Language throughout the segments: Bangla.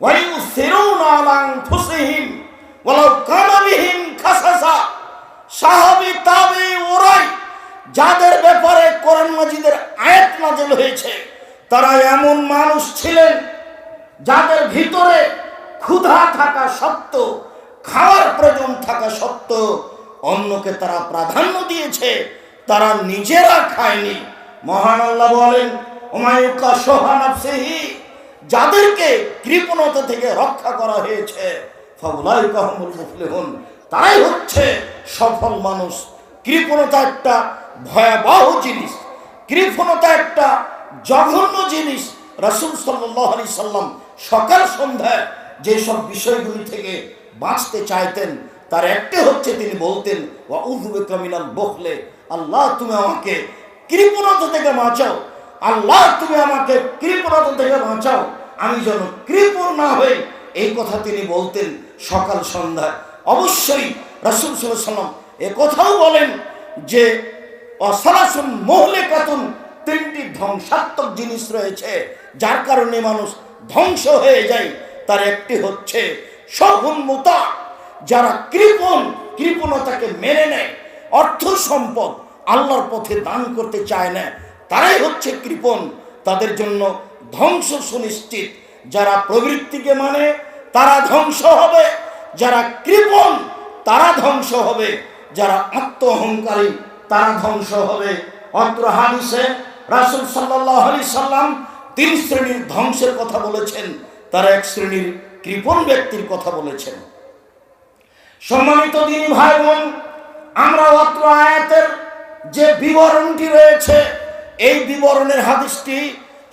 ويؤثرون على أنفسهم ولو كان بهم خصاصة সাহাবী তাবে ওরাই যাদের ব্যাপারে কোরআন মাজিদের আয়াত নাজেল হয়েছে তারা এমন মানুষ ছিলেন যাদের ভিতরে ক্ষুধা থাকা সত্ত্বেও খাওয়ার প্রয়োজন থাকা সত্ত্বেও অন্যকে তারা প্রাধান্য দিয়েছে তারা নিজেরা খায়নি মহান আল্লাহ বলেন ওমায়ুকা সোহানাফসেহি যাদেরকে কৃপণতা থেকে রক্ষা করা হয়েছে তারাই হচ্ছে সফল মানুষ। কৃপণতা একটা ভয়াবহ জিনিস। কৃপণতা একটা জঘন্য জিনিস। রাসূল আলাইহি সাল্লাম সকাল সন্ধ্যায় যেসব বিষয়গুলি থেকে বাঁচতে চাইতেন, তার একটি হচ্ছে তিনি বলতেন, ওয়া উযুবিকা মিনাল বখলে, আল্লাহ তুমি আমাকে কৃপণতা থেকে বাঁচাও। আল্লাহ, তুমি আমাকে কৃপণতা থেকে বাঁচাও। আমি যেন কৃপণ না হই। এই কথা তিনি বলতেন সকাল সন্ধ্যায়। অবশ্যই রাসূল সাল্লাম এ কথাও বলেন যে অসালাসুন মহলে কাতুন তিনটি ধ্বংসাত্মক জিনিস রয়েছে, যার কারণে মানুষ ধ্বংস হয়ে যায়। তার একটি হচ্ছে সহুন্মতা যারা কৃপণ, কৃপণতাকে মেনে নেয়, অর্থ সম্পদ আল্লাহর পথে দান করতে চায় না। তারাই হচ্ছে কৃপণ। তাদের জন্য ধ্বংস সুনিশ্চিত। যারা প্রবৃত্তিকে মানে তারা ধ্বংস হবে। যারা কৃপণ, তারা ধ্বংস হবে। যারা আত্ম অহংকারী তারা ধ্বংস হবে। অত্র হাদিসে রাসুল সাল্লাহ আলি সাল্লাম তিন শ্রেণির ধ্বংসের কথা বলেছেন। তারা এক শ্রেণির কৃপণ ব্যক্তির কথা বলেছেন। সম্মানিত দিনী ভাই বোন আমরা অত্র আয়াতের যে বিবরণটি রয়েছে এই বিবরণের হাদিসটি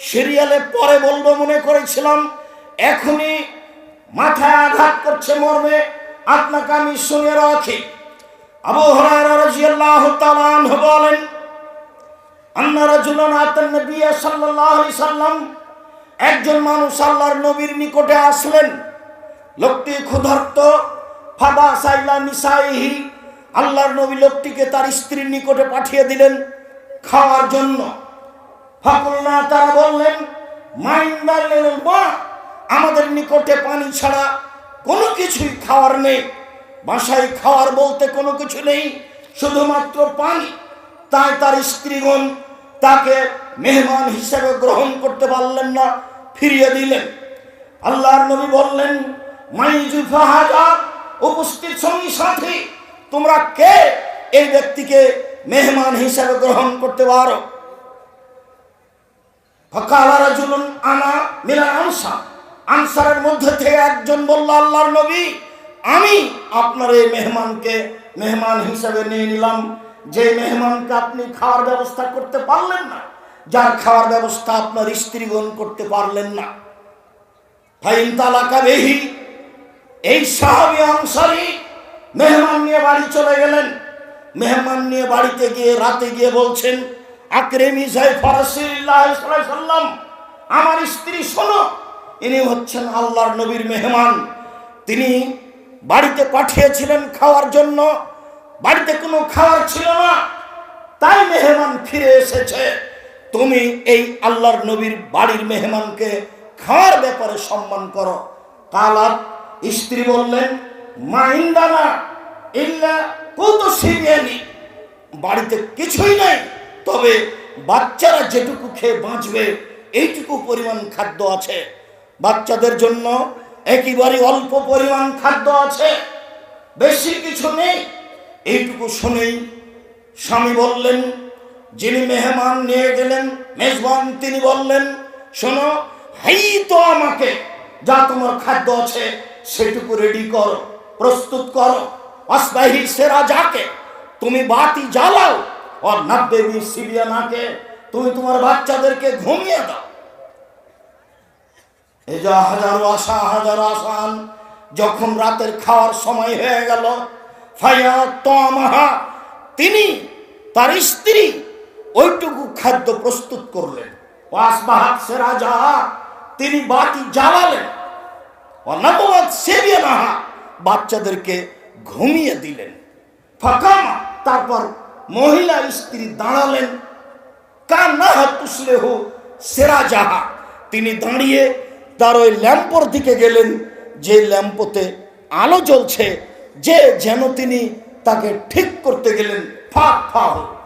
সিরিয়ালে পরে বলব মনে করেছিলাম। এখনই মাথায় আঘাত করছে মর্মে। আপনাকে আমি শুনে রাখি। আবু রাদিয়াল্লাহু বলেন, আন্না রাজুলান আতান নবী সাল্লাল্লাহু সাল্লাম, একজন মানুষ আল্লাহর নবীর নিকটে আসলেন। লোকটি ক্ষুধার্ত। ফাবা সাইলা নিসাইহি, আল্লাহর নবী লোকটিকে তার স্ত্রীর নিকটে পাঠিয়ে দিলেন। খাওয়ার জন্য। ফাকুলনা তারা বললেন মাইন্দার মা, আমাদের নিকটে পানি ছাড়া কোনো কিছুই খাওয়ার নেই। বাসায় খাওয়ার বলতে কোনো কিছু নেই, শুধুমাত্র পানি। তাই তার স্ত্রীগণ তাকে মেহমান হিসেবে গ্রহণ করতে পারলেন না, ফিরিয়ে দিলেন। আল্লাহর নবী বললেন উপস্থিত সঙ্গী সাথী তোমরা কে? এই ব্যক্তিকে মেহমান হিসাবে গ্রহণ করতে পারো। ফকালা রাজুলুন আনা মিলা আনসা আনসারের মধ্যে থেকে একজন বলল, আল্লাহর নবী, আমি আপনার এই মেহমানকে মেহমান হিসেবে নিয়ে নিলাম। যে মেহমানকে আপনি খাওয়ার ব্যবস্থা করতে পারলেন না, যার খাওয়ার ব্যবস্থা আপনার স্ত্রীগণ করতে পারলেন না। ফাইন তালাকা বেহি, এই সাহাবি আনসারি মেহমান নিয়ে বাড়ি চলে গেলেন। মেহমান নিয়ে বাড়িতে গিয়ে, রাতে গিয়ে বলছেন, আকরেমি ফরাসিল্লাম আমার স্ত্রী শোনো, ইনি হচ্ছেন আল্লাহর নবীর মেহমান। তিনি বাড়িতে পাঠিয়েছিলেন খাওয়ার জন্য, বাড়িতে কোনো খাওয়ার ছিল না, তাই মেহমান ফিরে এসেছে। তুমি এই আল্লাহর নবীর বাড়ির মেহমানকে খাওয়ার ব্যাপারে সম্মান করো। কালাত, স্ত্রী বললেন মাইন্দানা ইল্লা কত সিরিয়ানি বাড়িতে কিছুই নাই। তবে বাচ্চারা যেটুকু খেয়ে বাঁচবে, এইটুকু পরিমাণ খাদ্য আছে। বাচ্চাদের জন্য একেবারে অল্প পরিমাণ খাদ্য আছে। বেশি কিছু নেই। এইটুকু শুনেই স্বামী বললেন, যিনি মেহমান নিয়ে গেলেন, মেজবান তিনি বললেন, শোনো, হাই তো আমাকে, যা তোমার খাদ্য আছে, সেটুকু রেডি করো, প্রস্তুত করো। আসবাহি সেরা যাকে তুমি বাতি জ্বালাও আর নব্বে সিবিয়ানাকে তুমি তোমার বাচ্চাদেরকে ঘুমিয়ে দাও। এই যা হাজারো আশা, হাজারো আসান যখন রাতের খাওয়ার সময় হয়ে গেল, ফাইয়া তমাহা, তিনি তার স্ত্রী ওইটুকু খাদ্য প্রস্তুত করলেন। ওয়াসবাহাত সে রাজা, তিনি বাতি জ্বালালেন। অনাবাদ সেবিয়ে নাহা বাচ্চাদেরকে ঘুমিয়ে দিলেন। ফাঁকামা, তারপর মহিলা স্ত্রী দাঁড়ালেন। কার না তুসলে হো সেরা যাহা তিনি দাঁড়িয়ে তার ওই ল্যাম্পর দিকে গেলেন, যে ল্যাম্পতে আলো জ্বলছে, যে যেন তিনি তাকে ঠিক করতে গেলেন। ফা ফা হয়ে।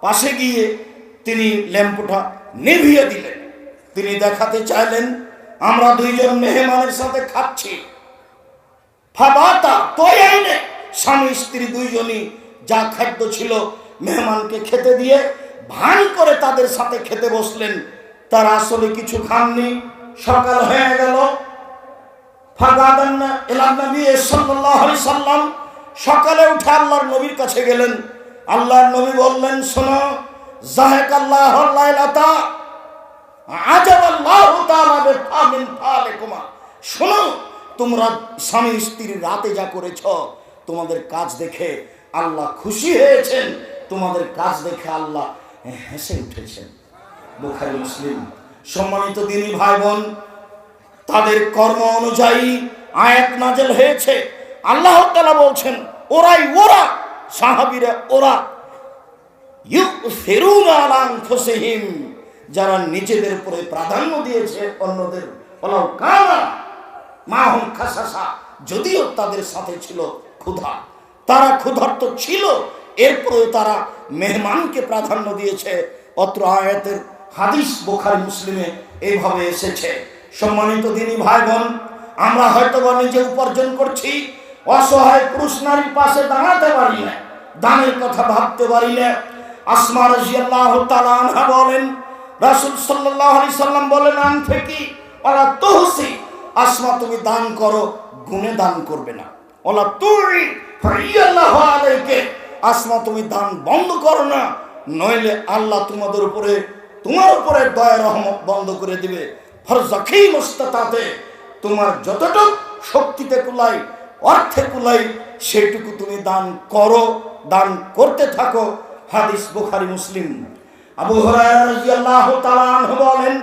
পাশে গিয়ে তিনি ল্যাম্পটা নিভিয়ে দিলেন। তিনি দেখাতে চাইলেন, আমরা দুইজন মেহমানের সাথে খাচ্ছি। ফাবাতা তয়াইনে স্বামী স্ত্রী দুইজনই যা খাদ্য ছিল মেহমানকে খেতে দিয়ে ভান করে তাদের সাথে খেতে বসলেন। তারা আসলে কিছু খাননি। সকাল হয়ে গেল। এলাম নবী সাল্লাম। সকালে উঠে আল্লাহর নবীর কাছে গেলেন। আল্লাহর নবী বললেন, শোনো আল্লাহ শোনো তোমরা স্বামী স্ত্রী রাতে যা করেছ, তোমাদের কাজ দেখে আল্লাহ খুশি হয়েছেন। তোমাদের কাজ দেখে আল্লাহ হেসে উঠেছেন। বুখারী মুসলিম, সম্মানিত দিনী ভাই বোন তাদের কর্ম অনুযায়ী আয়াত নাজেল হয়েছে। আল্লাহ তালা বলছেন, ওরাই ওরা, সাহাবীরা ওরা। যারা নিজেদের উপরে প্রাধান্য দিয়েছে, অন্যদের ওলাও কানা মাহুম খাসাসা, যদিও তাদের সাথে ছিল ক্ষুধা। তারা ক্ষুধার্ত ছিল, এরপরেও তারা মেহমানকে প্রাধান্য দিয়েছে। অত্র আয়াতের হাদিস বোখারি মুসলিমে এইভাবে এসেছে। সম্মানিত দিনী ভাই বোন আমরা হয়তো বা নিজে উপার্জন করছি, অসহায় পুরুষ নারীর পাশে দাঁড়াতে পারি না, দানের কথা ভাবতে পারি না। আসমা রাজিয়াল্লাহু তাআলা বলেন, রাসূল সাল্লাল্লাহু আলাইহি সাল্লাম বলেন আন থেকে ওলা তুহসি আসমা, তুমি দান করো, গুণে দান করবে না। ওলা তুই আসমা, তুমি দান বন্ধ করো না, নইলে আল্লাহ তোমাদের উপরে, তোমার উপরে দয়া রহমত বন্ধ করে দিবে। ফরজাখি তোমার যতটুকু শক্তিতে কুলাই, অর্থে কুলাই, সেটুকু তুমি দান করো, দান করতে থাকো। হাদিস বুখারী, মুসলিম। আবু তাআলা বলেন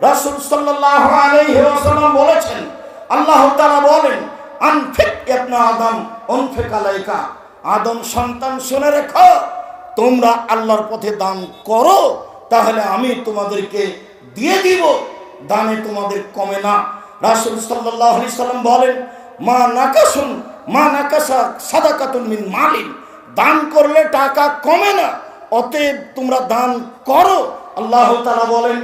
রাসূল সাল্লাল্লাহু আলাইহি ওয়াসাল্লাম বলেছেন, আল্লাহ তাআলা বলেন, আনফিক ইবনা আদম, উনফিক আলাইকা। আদম সন্তান শুনে রেখো, তোমরা আল্লাহর পথে দান করো, তাহলে আমি তোমাদেরকে দিয়ে দিব, দানে তোমাদের কমে না। রাসূল সাল্লাল্লাহু আলাইহি সাল্লাম বলেন, মা নাকাসুন, মা নাকাসা সাদাকাতুন মিন মালিন। দান করলে টাকা কমে না, অতএব তোমরা দান করো। আল্লাহ তাআলা বলেন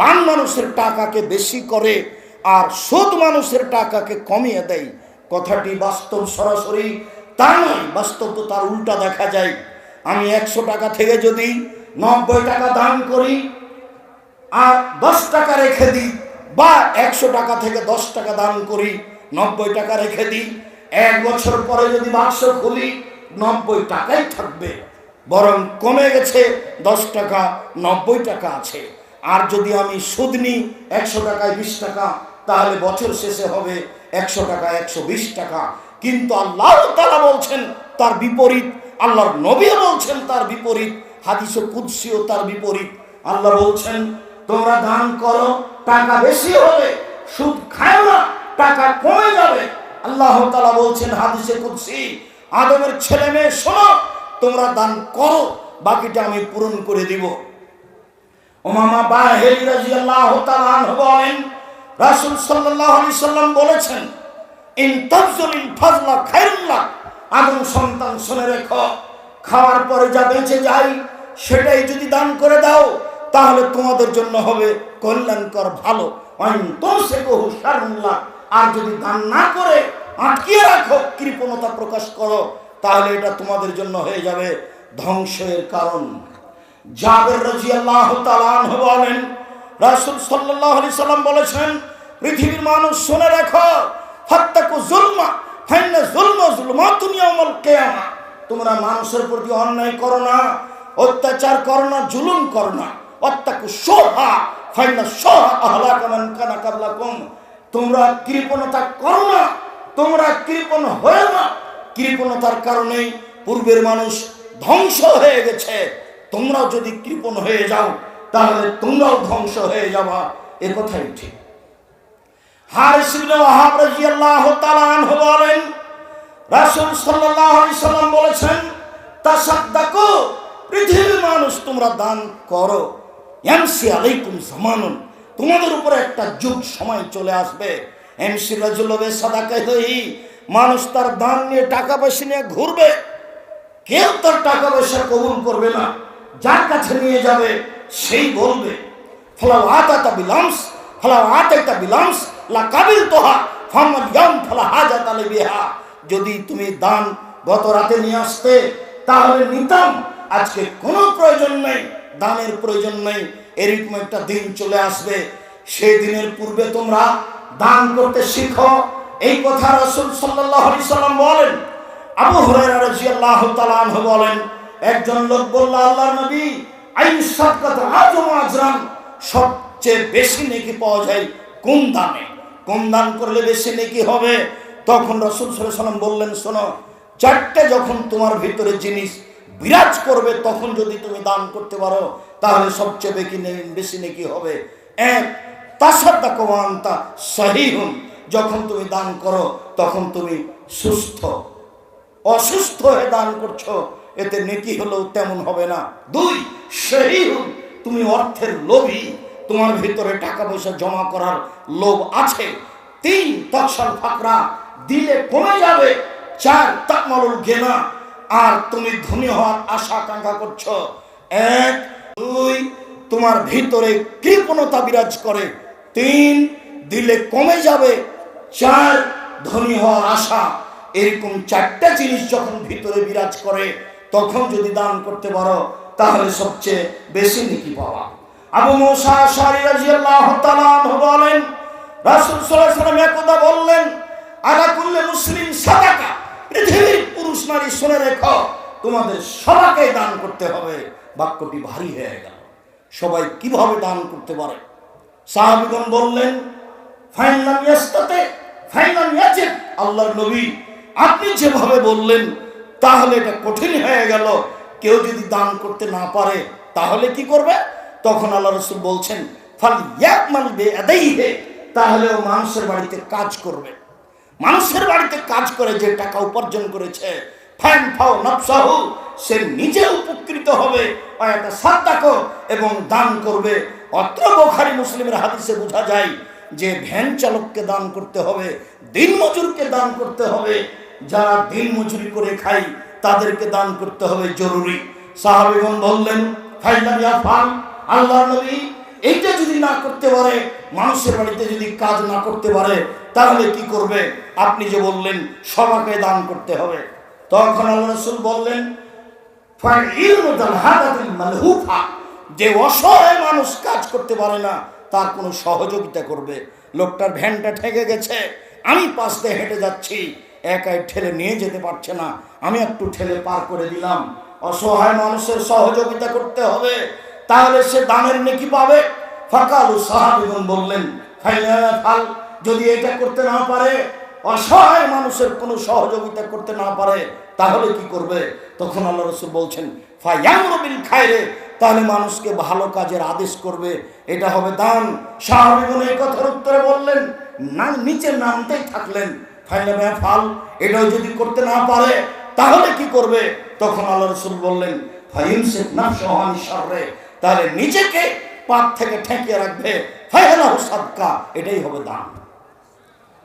দান মানুষের টাকাকে বেশি করে আর সুদ মানুষের টাকাকে কমিয়ে দেয়। কথাটি বাস্তব সরাসরি তা নয়, বাস্তব তো তার উল্টা দেখা যায়। আমি একশো টাকা থেকে যদি নব্বই টাকা দান করি আর দশ টাকা রেখে দিই বা একশো টাকা থেকে দশ টাকা দান করি, নব্বই টাকা রেখে দিই, এক বছর পরে যদি বাক্স খুলি, নব্বই টাকাই থাকবে। বরং কমে গেছে দশ টাকা, নব্বই টাকা আছে। আর যদি আমি সুদ নিই একশো টাকায় বিশ টাকা, তাহলে বছর শেষে হবে একশো টাকা, একশো বিশ টাকা। কিন্তু আল্লাহ তারা বলছেন, তার বিপরীত। আল্লাহর নবীও বলছেন, তার বিপরীত। হাদিস কুদ্সিও তার বিপরীত। আল্লাহ বলছেন, তোমরা দান করো, টাকা বেশি হবে সুদ খায় না, টাকা কমে যাবে। আল্লাহ তালা বলছেন হাদিসে কুদ্সি, আদমের ছেলে মেয়ে, শোনো তোমরা দান করো, বাকিটা আমি পূরণ করে দিব। ওমামা বলেন, রাসূল সাল্লাম বলেছেন, ইন তাবজুলিল ফাজলা খায়রুল্লাহ আদম সন্তান শুনে রেখো, খাওয়ার পরে যা বেঁচে যায়, সেটাই যদি দান করে দাও, তাহলে তোমাদের জন্য হবে কল্যাণকর ভালো। আর যদি দান না করে, আটকিয়ে রাখো, কৃপণতা প্রকাশ করো। তাহলে এটা তোমাদের জন্য হয়ে যাবে ধ্বংসের কারণ। জাবের তাআলা আনহু বলেন, রাসুল সাল্লাল্লাহু আলাইহি সাল্লাম বলেছেন, পৃথিবীর মানুষ শুনে রাখো, ফাত্তাকু যুলমা ফাইন্না যুলমা যুলমাতুন ইয়াউমাল কিয়ামা। তোমরা মানুষের প্রতি অন্যায় করো না, অত্যাচার করো না, জুলুম করো না। অত্যাকু সোহা ফাইন্না সোহা আহলাকা মান কানা কাবলাকুম। তোমরা কৃপণতা করো না, তোমরা কৃপণ হয়ে না। কৃপণতার কারণেই পূর্বের মানুষ ধ্বংস হয়ে গেছে। তোমরা যদি কৃপণ হয়ে যাও, তাহলে তোমরাও ধ্বংস হয়ে যাবা। এ কথাই ঠিক। বলেছেন, তাসাদ্দাকু, পৃথিবীর মানুষ, তোমরা দান করো। তোমাদের উপরে একটা যুগ সময় চলে আসবে। এমসি রাজুলবে সাদাকে মানুষ তার দান নিয়ে টাকা পয়সা নিয়ে ঘুরবে। কেউ তার টাকা পয়সা কবুল করবে না। যার কাছে নিয়ে যাবে, সেই বলবে, ফলাও আতা বিলামস, ফলাও আতা বিলামস, লা কাবিল তোহা ফলা বিহা। যদি তুমি দান গত রাতে নিয়ে আসতে, তাহলে নিতাম। আজকে কোনো প্রয়োজন নেই, দানের প্রয়োজন নেই। এরকম একটা দিন চলে আসবে। সেই দিনের পূর্বে তোমরা দান করতে শিখো এই কথা রসুল সাল্লাম বলেন। আবু তাআলা আনহু বলেন, একজন লোক বলল, আল্লাহর নবী, আইন সাদকাত আজরান, সবচেয়ে বেশি নেকি পাওয়া যায় কোন দানে? কোন দান করলে বেশি নেকি হবে? তখন রসুল সাল্লাম বললেন, শোনো, চারটে যখন তোমার ভিতরে জিনিস বিরাজ করবে, তখন যদি তুমি দান করতে পারো, তাহলে সবচেয়ে বেশি বেশি নেকি হবে। এক তাসাদ্দাকওয়ান্তা সহিহুন। যখন তুমি দান করো, তখন তুমি সুস্থ, অসুস্থ হয়ে দান করছ। এতে নেকি হলেও তেমন হবে না। দুই সেই তুমি অর্থের লোভী, তোমার ভিতরে টাকা পয়সা জমা করার লোভ আছে। তিন তৎসল ফাকরা, দিলে কমে যাবে। চার, তাকমালুল গেনা আর তুমি ধনী হওয়ার আশা আকাঙ্ক্ষা করছ। এক, দুই, তোমার ভিতরে কৃপণতা বিরাজ করে। তিন, দিলে কমে যাবে। চার ধনী হওয়ার আশা, এরকম চারটা জিনিস যখন ভিতরে বিরাজ করে, তখন যদি দান করতে পারো, তাহলে সবচেয়ে বেশি নেকি পাওয়া। আবু মুসা আশারি রাদিয়াল্লাহু তাআলা বলেন, রাসূল সাল্লাম একদা বললেন, আলা কুল্লি মুসলিম সাদাকা, পৃথিবীর পুরুষ নারী শুনে রেখো, তোমাদের সবাইকে দান করতে হবে। বাক্যটি ভারী হয়ে গেল। সবাই কীভাবে দান করতে পারে? সাহাবিগণ বললেন ফাইনাল ইয়াস্তাতে, ফাইনাল ইয়াজিব, আল্লাহর নবী। আপনি যেভাবে বললেন, তাহলে এটা কঠিন হয়ে গেল। কেউ যদি দান করতে না পারে, তাহলে কি করবে? তখন আল্লাহ রসুল বলছেন, ফাল তাহলে ও মানুষের বাড়িতে কাজ করবে। মানুষের বাড়িতে কাজ করে যে টাকা উপার্জন করেছে ফ্যান ফাও নফসাহু, সে নিজে উপকৃত হবে সাদ্দাকো, এবং দান করবে। অত্র বোখারি মুসলিমের হাদিসে বোঝা যায় যে ভ্যান চালককে দান করতে হবে, দিন মজুরকে দান করতে হবে, যারা দিন মজুরি করে খাই তাদেরকে দান করতে হবে জরুরি। সাহাবিগণ বললেন ফাল আল্লাহ নবী, এইটা যদি না করতে পারে, মানুষের বাড়িতে যদি কাজ না করতে পারে, তাহলে কি করবে? আপনি যে বললেন সবাকে দান করতে হবে। তখন আল্লাহ রসুল বললেন যে অসহায় মানুষ কাজ করতে পারে না তার কোনো সহযোগিতা করবে। লোকটার ভ্যানটা ঠেকে গেছে। আমি পাশে হেঁটে যাচ্ছি। একাই ঠেলে নিয়ে যেতে পারছে না। আমি একটু ঠেলে পার করে দিলাম। অসহায় মানুষের সহযোগিতা করতে হবে। তাহলে সে দানের নেকি পাবে। ফাকালু সাহাবিগণ বললেন ফাল, যদি এটা করতে না পারে, অসহায় মানুষের কোনো সহযোগিতা করতে না পারে, তাহলে কি করবে? তখন আল্লাহ রসুল বলছেন ফায়ামরবিল খায়রে তাহলে মানুষকে ভালো কাজের আদেশ করবে, এটা হবে দান। সাহাবিগুন এই কথার উত্তরে বললেন না নিচে নামতেই থাকলেন। ফাইলে ফাল, এটাও যদি করতে না পারে, তাহলে কি করবে? তখন আল্লাহ রসুল বললেন ফাইমসেক না সহান সারে তাহলে নিজেকে পাপ থেকে ঠেকিয়ে রাখবে। ফাইলা সাদকা, এটাই হবে দান।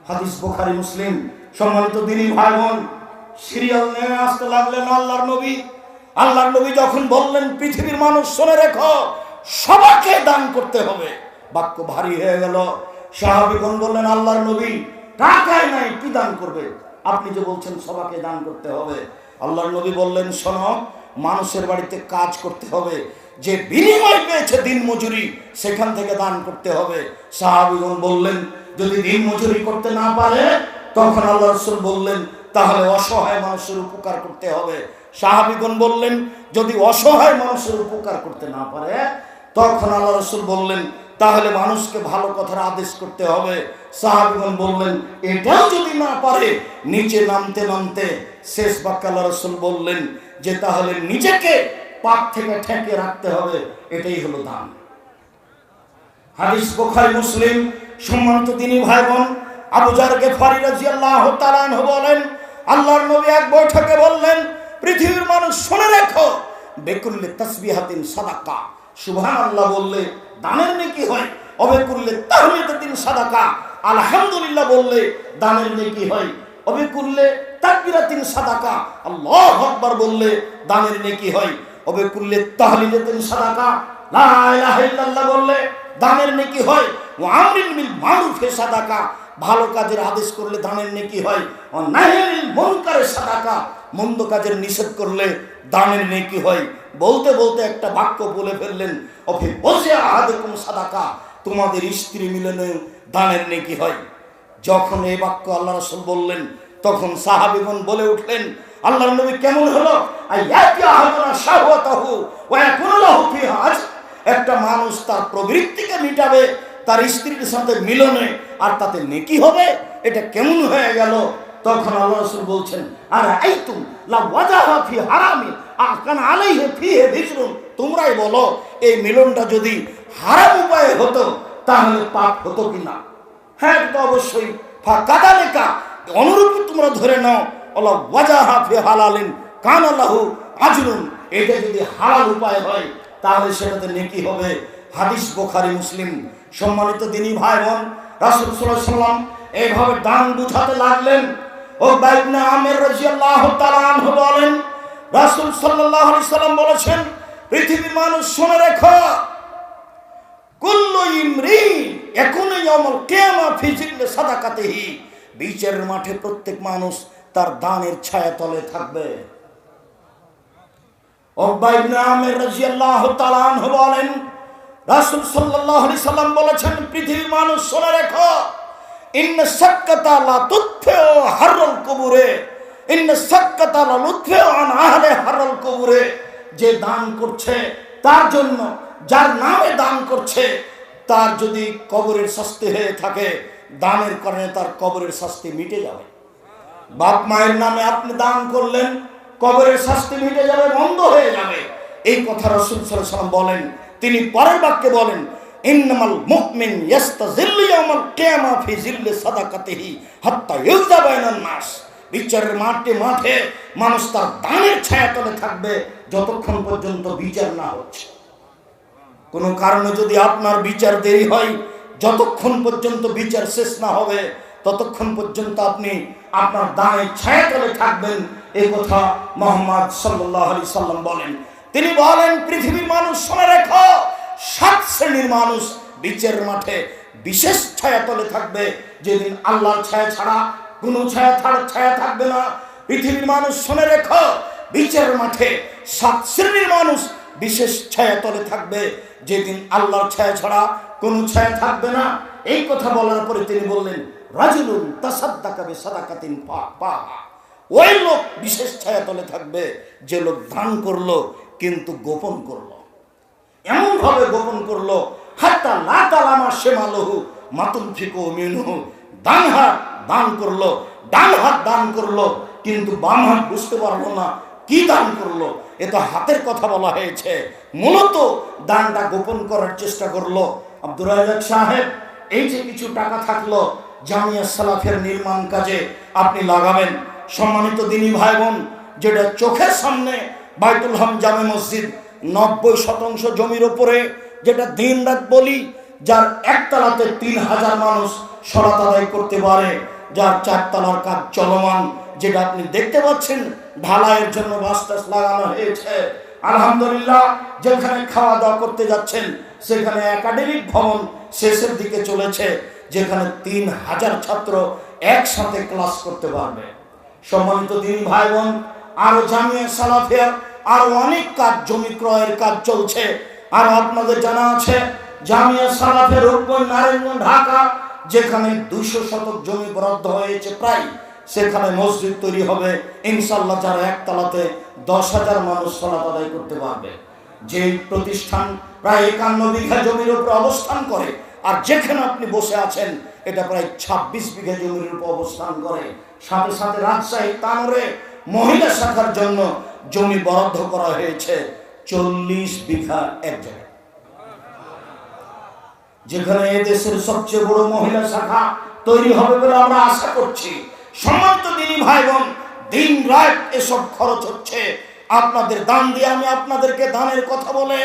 হাদিস বোখারি, মুসলিম, সম্মানিত দিনী ভাই বোন সিরিয়াল নেমে আসতে লাগলেন আল্লাহর নবী। আল্লাহর নবী যখন বললেন, পৃথিবীর মানুষ, শুনে রেখো সবাকে দান করতে হবে। বাক্য ভারী হয়ে গেল। সাহাবিগণ বললেন, আল্লাহর নবী টাকায় নাই, কি দান করবে? আপনি যে বলছেন সবাকে দান করতে হবে। আল্লাহর নবী বললেন, শোনো, মানুষের বাড়িতে কাজ করতে হবে। যে বিনিময় পেয়েছে দিন মজুরি, সেখান থেকে দান করতে হবে। সাহাবিগণ বললেন, যদি দিন মজুরি করতে না পারে, তখন আল্লাহ রসুল বললেন তাহলে অসহায় মানুষের উপকার করতে হবে। সাহাবিগণ বললেন, যদি অসহায় মানুষের উপকার করতে না পারে, তখন আল্লাহ রসুল বললেন, তাহলে মানুষকে ভালো কথার আদেশ করতে হবে। সাহাবিগণ বললেন, এটাও যদি না পারে, নিচে নামতে নামতে শেষ বাক্য আল্লাহ রসুল বললেন যে, তাহলে নিজেকে পাপ থেকে ঠেকে রাখতে হবে, এটাই হলো দান। হাদিস বোখারি, মুসলিম, সম্মানিত তিনি ভাই বোন আবু জারকে ফারি রাদিয়াল্লাহু তাআলা বলেন আল্লাহর নবী এক বৈঠকে বললেন, পৃথিবীর মানুষ শুনে রেখো। বেকুল্লে তাসবিহাতিন সাদাকা। সুবহান আল্লাহ বললে, দানের নেকি হয়। অবে করলে তাহলে দিন সাদাকা। আলহামদুলিল্লাহ বললে, দানের নেকি হয়। অবে করলে তাকবিরাতিন সাদাকা। আল্লাহ আকবার বললে, দানের নেকি হয়। অবে করলে তাহলিলাতিন সাদাকা। লা ইলাহা ইল্লাল্লাহ বললে, দানের নেকি হয়। ও আমরিন বিল মারুফে সাদাকা। ভালো কাজের আদেশ করলে দানের নেকি হয়। নাহিল মুনকারের সাদাকা, মন্দ কাজের নিষেধ করলে দানের নেকি হয়। বলতে বলতে একটা বাক্য বলে ফেললেন, অফে বসে আহাদুকুম সাদাকা, তোমাদের স্ত্রী মিলনে দানের নেকি হয়। যখন এই বাক্য আল্লাহ রসুল বললেন, তখন সাহাবিগণ বলে উঠলেন, আল্লাহর নবী কেমন হলো? একটা মানুষ তার প্রবৃত্তিকে মিটাবে তার স্ত্রীর সাথে মিলনে আর তাতে নেকি হবে, এটা কেমন হয়ে গেল? তখন আল্লাহ রসুল বলছেন আর এই তুম ফি হারামি ফিহি ভিজরুন তোমরাই বলো, এই মিলনটা যদি হারাম উপায়ে হতো, তাহলে পাপ হতো কিনা? হ্যাঁ এটা তো অবশ্যই। ফাঁকাদা লেখা অনুরূপ তোমরা ধরে নাও আল্লাহ ফি হালালিন কান আল্লাহু আজরুন। এটা যদি হালাল উপায় হয়, তাহলে সেটাতে নেকি হবে। হাদিস বোখারি, মুসলিম। সম্মানিত দিনী ভাই বোন, রাসুল সাল্লাম এইভাবে দান বুঝাতে লাগলেন। ও বাইবনা আমের রাজিয়াল্লাহু তাআলা আনহু বলেন, রাসূল আলাইহি সাল্লাম বলেছেন, পৃথিবীর মানুষ শুনে রেখো, কুল্লু ইমরিন এখনও ইয়াউমুল কিয়ামা ফি জিল্লি সাদাকাতিহি। বিচারের মাঠে প্রত্যেক মানুষ তার দানের ছায়া তলে থাকবে। উকবা ইবনে আমির রাদিয়াল্লাহু তাআলা আনহু বলেন রাসূল আলাইহি সাল্লাম বলেছেন, পৃথিবীর মানুষ শুনে রেখো, ইন্না সাক্কাতা কুবুরে, ইন্না সাক্কাতা লা হারুল কুবুরে, যে দান করছে তার জন্য, যার নামে দান করছে, তার যদি কবরের শাস্তি হয়ে থাকে, দানের কারণে তার কবরের শাস্তি মিটে যাবে। বাপ মায়ের নামে আপনি দান করলেন, কবরের শাস্তি মিটে যাবে, বন্ধ হয়ে যাবে। এই কথা রসুল সাল্লাম বলেন তিনি পরের বাক্যে বলেন, ইন্নামাল মুমিন ইয়াস্তাজিল্লু ইয়াউমাল কিয়ামা ফি জিল্লি সাদাকাতিহি হাত্তা ইউজা বাইনান নাস। বিচারের মাঠে মাঠে মানুষ তার দানের ছায়া তলে থাকবে যতক্ষণ পর্যন্ত বিচার না হচ্ছে। কোনো কারণে যদি আপনার বিচার দেরি হয়, যতক্ষণ পর্যন্ত বিচার শেষ না হবে, ততক্ষণ পর্যন্ত আপনি আপনার দাঁড়ে ছায়া তলে থাকবেন। এই কথা মোহাম্মদ সাল্লাহ আলি সাল্লাম বলেন। তিনি বলেন, পৃথিবীর মানুষ শুনে রেখো, সাত শ্রেণির মানুষ বিচারের মাঠে বিশেষ ছায়া তলে থাকবে। যেদিন আল্লাহর ছায়া ছাড়া কোনো ছায়া ছায়া থাকবে না। পৃথিবীর মানুষ শুনে রেখো বিচারের মাঠে সাত শ্রেণির মানুষ বিশেষ ছায়া তলে থাকবে। যেদিন আল্লাহর ছায়া ছাড়া কোনো ছায়া থাকবে না। এই কথা বলার পরে তিনি বললেন, রাজুলুন তাসাদ্দাকাবে সাদাকাতিন পা পা ওই লোক বিশেষ ছায়া তলে থাকবে, যে লোক দান করল কিন্তু গোপন করল। এমন ভাবে গোপন করল, হাত্তা লাতালামা শেমালহু মাতুল ফিকো মিনহু। ডান হাত দান করল, ডান হাত দান করল, কিন্তু বাম হাত বুঝতে পারল না, কি দান করল? এ তো হাতের কথা বলা হয়েছে। মূলত দানটা গোপন করার চেষ্টা করল আব্দুর রাজাক সাহেব। এই যে কিছু টাকা থাকল, জামিয়া সালাফের নির্মাণ কাজে আপনি লাগাবেন। সম্মানিত দিনী ভাই বোন যেটা চোখের সামনে বাইতুল হাম জামে মসজিদ, নব্বই শতাংশ জমির ওপরে যেটা দিন রাত বলি, যার একতলাতে তিন হাজার মানুষ সরাত আদায় করতে পারে, যার চারতলার কাজ চলমান, যেটা আপনি দেখতে পাচ্ছেন, ঢালাইয়ের জন্য বাসটাস লাগানো হয়েছে। আলহামদুলিল্লাহ, যেখানে খাওয়া দাওয়া করতে যাচ্ছেন, সেখানে একাডেমিক ভবন শেষের দিকে চলেছে, যেখানে তিন হাজার ছাত্র একসাথে ক্লাস করতে পারবে। সম্মানিত দিন ভাই বোন, আরও জামিয়া সালাফিয়া আরও অনেক কাজ জমি ক্রয়ের কাজ চলছে। আর আপনাদের জানা আছে, জামিয়া সালাফের রূপগঞ্জ নারায়ণগঞ্জ, ঢাকা, যেখানে দুইশো শতক জমি বরাদ্দ হয়েছে প্রায়, সেখানে মসজিদ তৈরি হবে। ইনশাল্লাহ যারা একতলাতে দশ হাজার মানুষ সলাত আদায় করতে পারবে। যে প্রতিষ্ঠান প্রায় একান্ন বিঘা জমির উপর অবস্থান করে, আর যেখানে আপনি বসে আছেন, এটা প্রায় ছাব্বিশ বিঘা জমির উপর অবস্থান করে। সাথে সাথে রাজশাহী, তানোরে মহিলা শাখার জন্য জমি বরাদ্দ করা হয়েছে চল্লিশ বিঘা এক জায়গায় যেখানে এদেশের সবচেয়ে বড় মহিলা শাখা তৈরি হবে বলে আমরা আশা করছি। সম্মানিত দিনী ভাই বোন দিন রাত এসব খরচ হচ্ছে। আপনাদের দান দিয়ে আমি আপনাদেরকে দানের কথা বলে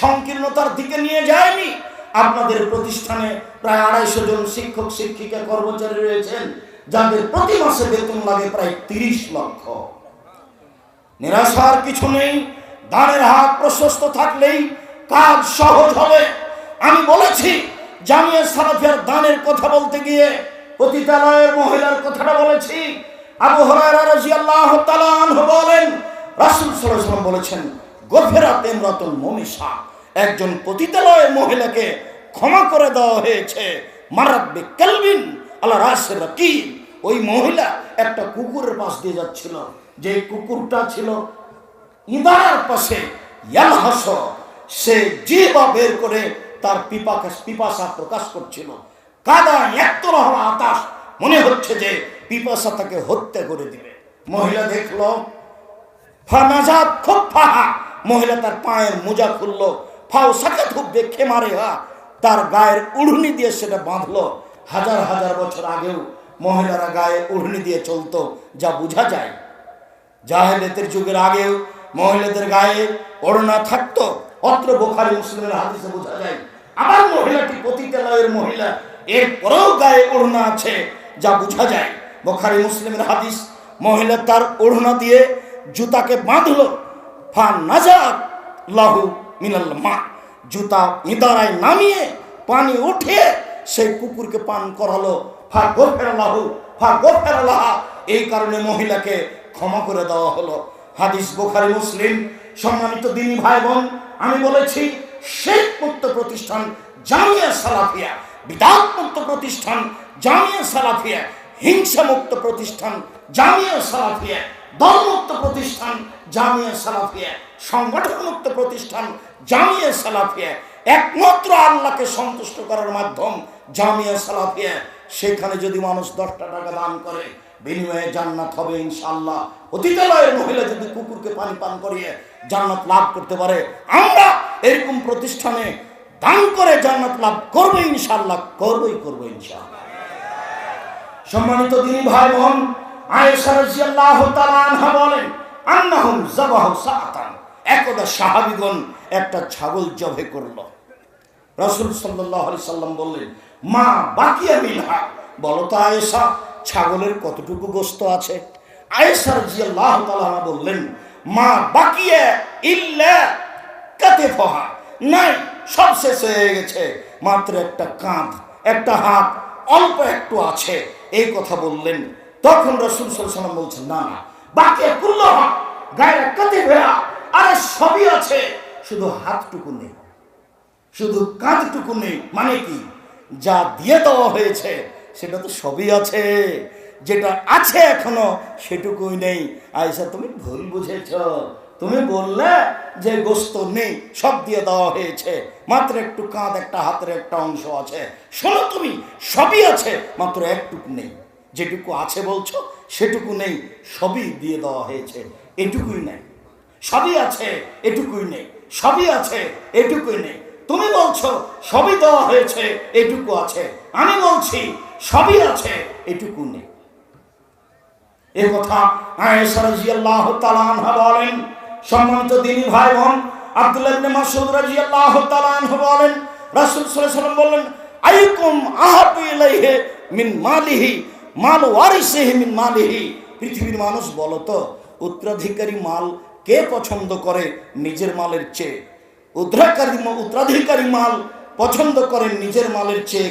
সংকীর্ণতার দিকে নিয়ে যায়নি আপনাদের প্রতিষ্ঠানে প্রায় আড়াইশো জন শিক্ষক, শিক্ষিকা, কর্মচারী রয়েছেন। যাদের প্রতি মাসে বেতন লাগে প্রায় তিরিশ লক্ষ। নিরাশার কিছু নেই, দানের হাত প্রশস্ত থাকলেই কাজ সহজ হবে। আমি বলেছি, জামিয়া সালাফিয়ার দানের কথা বলতে গিয়ে পতিতালয়ের মহিলার কথাটা বলেছি। আবু হরায়রা রাদিয়াল্লাহু তাআলা আনহু বলেন, রাসূল সাল্লাল্লাহু আলাইহি বলেছেন, গফিরাত ইমরাতুল মুমিসা একজন পতিতালয়ের মহিলাকে ক্ষমা করে দেওয়া হয়েছে। মারাব্বি কালবিন আল্লাহ রাসের রাকিব। ওই মহিলা একটা কুকুরের পাশ দিয়ে যাচ্ছিল। যে কুকুরটা ছিল ইদার পাশে ইয়ালহাস সে জিহ্বা বের করে তার পিপাকে পিপাসা প্রকাশ করছিল। কাদা একতলা হওয়া আতাস মনে হচ্ছে যে পিপাসা তাকে হত্যা করে দিবে। মহিলা দেখল ফানাজাত খুব ফাহা। মহিলা তার পায়ের মোজা খুললো, ফাও সাকে দেখে মারে হা তার গায়ের উড়নি দিয়ে সেটা বাঁধলো। হাজার হাজার বছর আগেও মহিলারা গায়ে উড়নি দিয়ে চলতো, যা বোঝা যায়। জাহেলিয়াতের যুগের আগেও মহিলাদের গায়ে ওড়না থাকতো। অত্র বোখারি মুসলিমের হাদিসে বোঝা যায় আবার মহিলাটি পতিতালয়ের মহিলা, এরপরেও গায়ে ওড়না আছে যা বোঝা যায়। বোখারি মুসলিমের হাদিস, মহিলা তার ওড়না দিয়ে জুতাকে বাঁধলো ফা নাজার লাহু মিনাল মা। জুতা ইদারায় নামিয়ে পানি উঠে সেই কুকুরকে পান করালো ফা গোফের লাহু ফা গোফের লাহা এই কারণে মহিলাকে ক্ষমা করে দেওয়া হলো। হাদিস বোখারি, মুসলিম, সম্মানিত দিনী ভাই বোন আমি বলেছি, শেখ মুক্ত প্রতিষ্ঠান জামিয়া সালাফিয়া, বিদাত মুক্ত প্রতিষ্ঠান জামিয়া সালাফিয়া, হিংসা মুক্ত প্রতিষ্ঠান জামিয়া সালাফিয়া দলমুক্ত প্রতিষ্ঠান জামিয়া সালাফিয়া, সংগঠন মুক্ত প্রতিষ্ঠান জামিয়া সালাফিয়া, একমাত্র আল্লাহকে সন্তুষ্ট করার মাধ্যম জামিয়া সালাফিয়া। সেখানে যদি মানুষ দশটা টাকা দান করে বিনিময়ে জান্নাত হবে ইনশাআল্লাহ। অতীতালয়ের মহিলা যদি কুকুরকে পানি পান করিয়ে জান্নাত লাভ করতে পারে, আমরা এরকম প্রতিষ্ঠানে দান করে জান্নাত লাভ করব ইনশাআল্লাহ, করবই করব ইনশাআল্লাহ। সম্মানিত দিনী ভাই বোন আয়েশা রাদিয়াল্লাহু একটা ছাগল ছাগলের কতটুকু গোস্ত আছে? আয়েশা রাদিয়াল্লাহু তাআলা বললেন, মা বাকিয়া ইল্লা কাতেফহা। নাই, সব শেষ হয়ে গেছে। মাত্র একটা কাঁধ, একটা হাত, অল্প একটু আছে। এই কথা বললেন। তখন রসুল সাল্লাম বলছেন, না না বাকি কুল্ল গায়ের কাতে ভেড়া আরে সবই আছে, শুধু হাতটুকু নেই। শুধু কাঁধটুকু নেই মানে কি? যা দিয়ে দেওয়া হয়েছে সেটা তো সবই আছে। যেটা আছে এখনও সেটুকুই নেই। আয়সা তুমি ভুল বুঝেছ। তুমি বললে যে গোস্ত নেই, সব দিয়ে দেওয়া হয়েছে। মাত্র একটু কাঁধ, একটা হাতের একটা অংশ আছে। শোনো তুমি, সবই আছে, মাত্র একটুকু নেই। যেটুকু আছে বলছো, সেটুকু নেই, সবই দিয়ে দেওয়া হয়েছে। এটুকুই নেই। সবই আছে, এটুকুই নেই। সবই আছে, এটুকুই নেই। তুমি বলছো, সবই দেওয়া হয়েছে, এটুকু আছে। আমি বলছি সবই আছে। এটুকু নেই। এ কথা বলেন। সম্মানিত দিনী ভাই বোন মিন পৃথিবীর মানুষ উত্তরাধিকারী মাল কে পছন্দ করে নিজের মালের চেয়ে? উত্তরাধিকারী উত্তরাধিকারী মাল পছন্দ করেন নিজের মালের চেয়ে